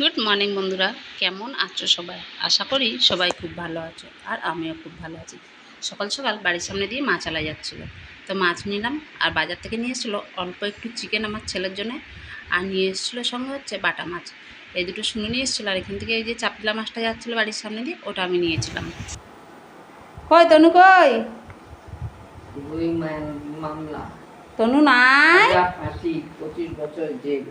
Good morning বন্ধুরা। কেমন আছো সবাই? আশা করি সবাই খুব ভালো আছো আর আমিও খুব ভালো আছি। সকাল সকাল বাড়ির সামনে দিয়ে মাছ আলা যাচ্ছিল। তো মাছ নিলাম আর বাজার থেকে নিয়ে এসেছিল অল্প একটু চিকেন আমার ছেলের জন্য আর নিয়ে এসেছিল সঙ্গে হচ্ছে বাটা মাছ। এই দুটো শুনে নিয়ে এসেছিল আর এখান থেকে এই যে চাপলা মাছটা যাচ্ছিল বাড়ির সামনে দিয়ে ওটা আমি নিয়েছিলাম। কই তনু কই? তনু নাই? পঁচিশ বছর জেল।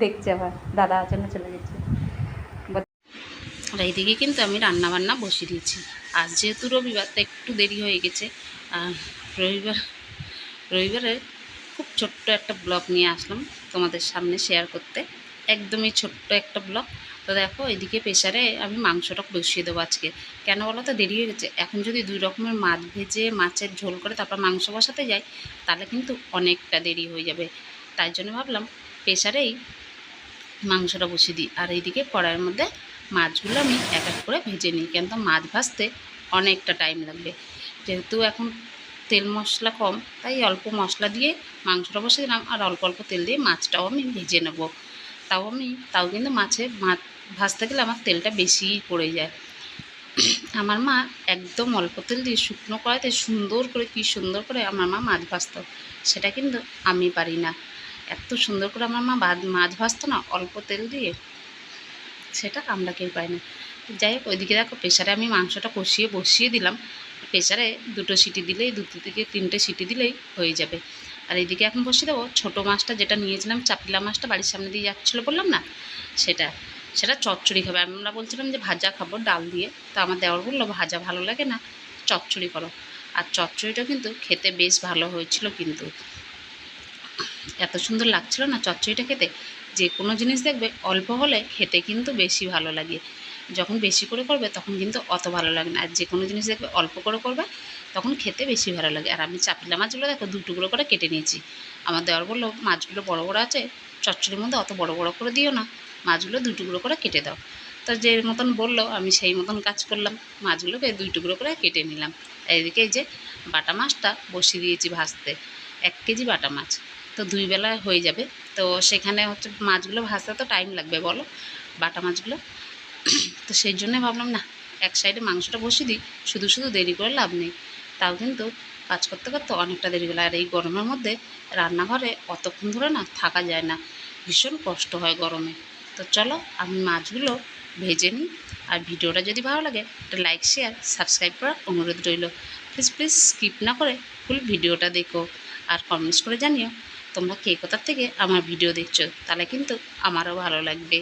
দেখছে আবার, দাদা না চলে যাচ্ছে আর এইদিকে কিন্তু আমি রান্না বান্না বসিয়ে দিয়েছি। আজ যেহেতু রবিবার, তো একটু দেরি হয়ে গেছে। রবিবার, রবিবারে খুব ছোট্ট একটা ব্লগ নিয়ে আসলাম তোমাদের সামনে শেয়ার করতে। একদমই ছোট্ট একটা ব্লগ। তো দেখো, এদিকে প্রেশারে আমি মাংসটা বসিয়ে দেবো আজকে। কেন বলো তো? দেরি হয়ে গেছে। এখন যদি দুই রকমের মাছ ভেজে মাছের ঝোল করে তারপর মাংস বসাতে যাই, তাহলে কিন্তু অনেকটা দেরি হয়ে যাবে। তাই জন্য ভাবলাম প্রেশারেই মাংসটা বসিয়ে দিই। আর এইদিকে কড়াইয়ের মধ্যে মাছগুলো আমি এক এক করে ভেজে নিই। কেন তো মাছ ভাজতে অনেকটা টাইম লাগবে। যেহেতু এখন তেল মশলা কম, তাই অল্প মশলা দিয়ে মাংসটা বসে দিলাম। আর অল্প অল্প তেল দিয়ে মাছটাও আমি ভেজে নেব। তাও আমি, তাও কিন্তু মাছে মাছ ভাজতে গেলে আমার তেলটা বেশিই পড়ে যায়। আমার মা একদম অল্প তেল দিয়ে শুকনো কড়াইতে সুন্দর করে, কি সুন্দর করে আমার মা মাছ ভাজতো। সেটা কিন্তু আমি পারি না। এত সুন্দর করে আমার মা মাছ ভাজতো না, অল্প তেল দিয়ে। সেটা আমরা কেউ পাই না। যাই হোক, ওইদিকে দেখো প্রেশারে আমি মাংসটা কষিয়ে বসিয়ে দিলাম। প্রেশারে দুটো সিটি দিলেই, দুটো থেকে তিনটে সিটি দিলেই হয়ে যাবে। আর এদিকে এখন বসিয়ে দেবো, ছোটো মাছটা যেটা নিয়েছিলাম, চাপিলা মাছটা বাড়ির সামনে দিয়ে যাচ্ছিল বললাম না? সেটা সেটা চচ্চড়ি খাবে। আমরা বলছিলাম যে ভাজা খাব ডাল দিয়ে। তো আমার দেওয়ার বলল, ভাজা ভালো লাগে না, চচ্চড়ি করো। আর চচ্চড়িটা কিন্তু খেতে বেশ ভালো হয়েছিল কিন্তু। এত সুন্দর লাগছিল না চচ্চড়িটা খেতে? যে কোনো জিনিস দেখবে, অল্প হলে খেতে কিন্তু বেশি ভালো লাগে। যখন বেশি করে করবে, তখন কিন্তু অত ভালো লাগে না। আর যে কোনো জিনিস দেখবে অল্প করে করবে, তখন খেতে বেশি ভালো লাগে। আর আমি চাপিলা মাছগুলো দেখো, দু টুকরো করে কেটে নিয়েছি। আমার দেওয়ার বলল, মাছগুলো বড় বড় আছে, চচ্চড়ির মধ্যে অত বড় বড় করে দিও না। মাছগুলো দু টুকরো করে কেটে দাও। তো যে মতন বলল, আমি সেই মতন কাজ করলাম। মাছগুলোকে দুই টুকরো করে কেটে নিলাম। এইদিকে এই যে বাটা মাছটা বসিয়ে দিয়েছি ভাজতে, এক কেজি বাটা মাছ। তো দুই বেলায় হয়ে যাবে। তো সেখানে হচ্ছে মাছগুলো ভাজতে তো টাইম লাগবে, বলো। বাটা মাছগুলো তো সেই জন্যে ভাবলাম, না, এক সাইডে মাংসটা বসিয়ে দিই, শুধু শুধু দেরি করে লাভ নেই। তাও কিন্তু কাজ করতে করতে অনেকটা দেরি হলো। আর এই গরমের মধ্যে রান্নাঘরে অতক্ষণ ধরে না থাকা যায় না। ভীষণ কষ্ট হয় গরমে। তো চলো, আমি মাছগুলো ভেজে নিই। আর ভিডিওটা যদি ভালো লাগে, একটা লাইক, শেয়ার, সাবস্ক্রাইব করার অনুরোধ রইল। প্লিজ প্লিজ স্কিপ না করে ফুল ভিডিওটা দেখো আর কমেন্টস করে জানিও, তোমরা কে কোথার থেকে আমার ভিডিও দেখছ? তাহলে কিন্তু আমারও ভালো লাগবে।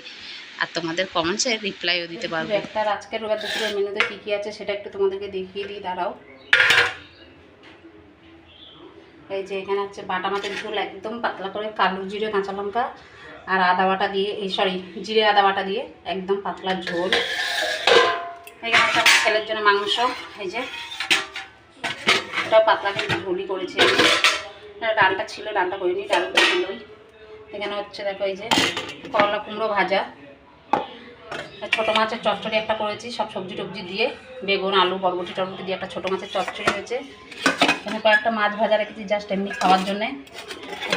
আর তোমাদের কমেন্টসে রিপ্লাইও দিতে পারব। একটা আজকের রোবার দুপুরের মেনুতে কী কী আছে সেটা একটু তোমাদেরকে দেখিয়ে দিই, দাঁড়াও। এই যে এখানে হচ্ছে বাটা মাছের ঝোল, একদম পাতলা করে কালো জিরে, কাঁচা লঙ্কা আর আদা বাটা দিয়ে, এই সরি জিরে, আদা বাটা দিয়ে একদম পাতলা ঝোল। এখানে হচ্ছে ছেলের জন্য মাংস, এই যে। এটাও পাতলা করে ঝোলই করেছে ডালটা ছিল, ডালটা করিনি ডালটা ছিলই এখানে হচ্ছে দেখো এই যে করলা কুমড়ো ভাজা। ছোটো মাছের চচ্চড়ি একটা করেছি, সব সবজি টবজি দিয়ে, বেগুন, আলু বরবটি টরবটি দিয়ে একটা ছোটো মাছের চচ্চড়ি হয়েছে। এখানে কয়েকটা মাছ ভাজা রেখেছি জাস্ট এমনি খাওয়ার জন্যে।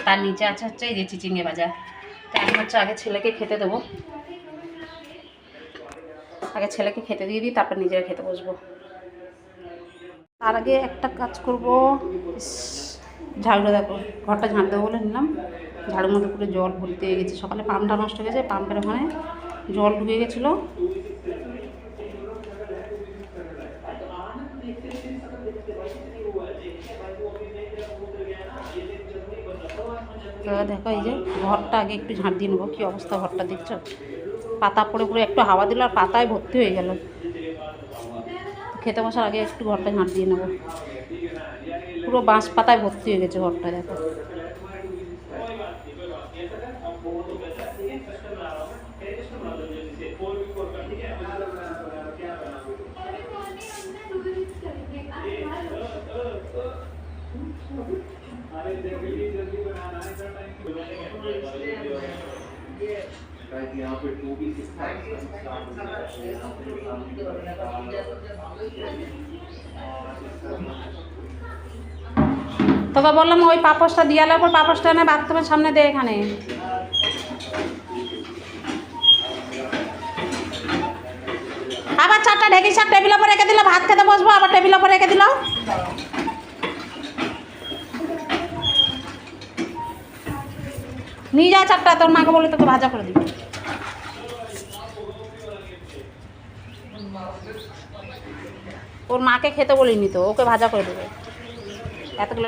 তার নিচে আছে হচ্ছে এই যে চিচিঙ্গে ভাজা। তো এখন হচ্ছে আগে ছেলেকে খেতে দেবো। আগে ছেলেকে খেতে দিয়ে দিই, তারপর নিজেরা খেতে বসবো। তার আগে একটা কাজ করব। ঝাড়ুটা দেখো, ঘরটা ঝাঁট দেবো বলে নিলাম। ঝাড়ুর মধ্যে পুরো জল ভর্তি হয়ে গেছে। সকালে পাম্পটা নষ্ট হয়ে গেছে, পাম্পের ওখানে জল ঢুকে গেছিল। দেখো এই যে ঘরটা, আগে একটু ঝাঁট দিয়ে নেব। কী অবস্থা ঘরটা দেখছ? পাতা পড়ে পড়ে একটু হাওয়া দিল আর পাতায় ভর্তি হয়ে গেল। খেতে বসার আগে একটু ঘরটা ঝাঁট দিয়ে নেব। পুরো বাঁশ পাতায় ভর্তি হয়ে গেছে ঘরটা, দেখো। यहाँ पे टू बी सिक्स তোকে বললাম ওই পাপসটা দিয়ালের পর পাপসটা এনে বাথরুমের সামনে দে এখানে আবার চারটা ঢেকি শাক টেবিলের উপর রেখে দিল ভাত খেতে বসবো আবার টেবিলের উপর রেখে দিল নিয়ে যা চারটা তোর মাকে বলে তোকে ভাজা করে দিবি। ওর মাকে খেতে বলিনি তো, ওকে ভাজা করে দেবে। এতগুলো